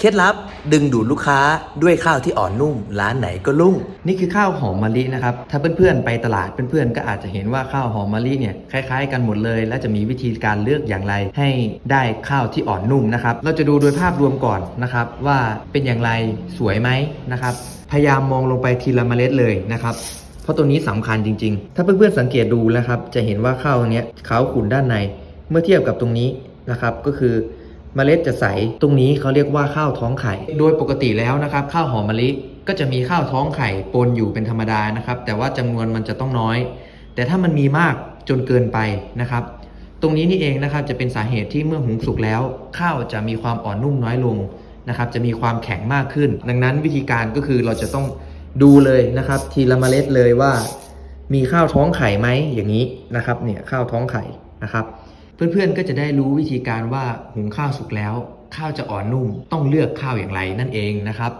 เคล็ดลับดึงดูดลูกค้าด้วยข้าวที่อ่อนนุ่ม ร้านไหนก็ลุ่ง นี่คือข้าวหอมมะลินะครับ ถ้าเพื่อนๆไปตลาดเพื่อนๆก็อาจจะเห็นว่าข้าวหอมมะลิเนี่ยคล้ายๆกันหมดเลย และจะมีวิธีการเลือกอย่างไร ให้ได้ข้าวที่อ่อนนุ่มนะครับ เราจะดูโดยภาพรวมก่อนนะครับ ว่าเป็นอย่างไรสวยไหมนะครับ พยายามมองลงไปทีละเมล็ดเลยนะครับเพราะตัวนี้สำคัญจริง ๆ ถ้าเพื่อนๆสังเกตดูนะครับ จะเห็นว่าข้าวเนี้ยขาวขุ่นด้านใน เมื่อเทียบกับตรงนี้นะครับก็คือ เมล็ดจะใส ตรงนี้เขาเรียกว่าข้าวท้องไข่ โดยปกติแล้วนะครับ ข้าวหอมมะลิก็จะมีข้าวท้องไข่ปนอยู่เป็นธรรมดานะครับ แต่ว่าจำนวนมันจะต้องน้อย แต่ถ้ามันมีมากจนเกินไปนะครับ ตรงนี้นี่เองนะครับจะเป็นสาเหตุที่เมื่อหุงสุกแล้ว ข้าวจะมีความอ่อนนุ่มน้อยลงนะครับ จะมีความแข็งมากขึ้น ดังนั้นวิธีการก็คือเราจะต้องดูเลยนะครับ ทีละเมล็ดเลยว่า มีข้าวท้องไข่ไหมอย่างนี้นะครับ เนี่ยข้าวท้องไข่นะครับ เพื่อนๆก็จะได้รู้วิธีการว่าหุงข้าวสุกแล้ว ข้าวจะอ่อนนุ่มต้องเลือกข้าวอย่างไรนั่นเองนะครับ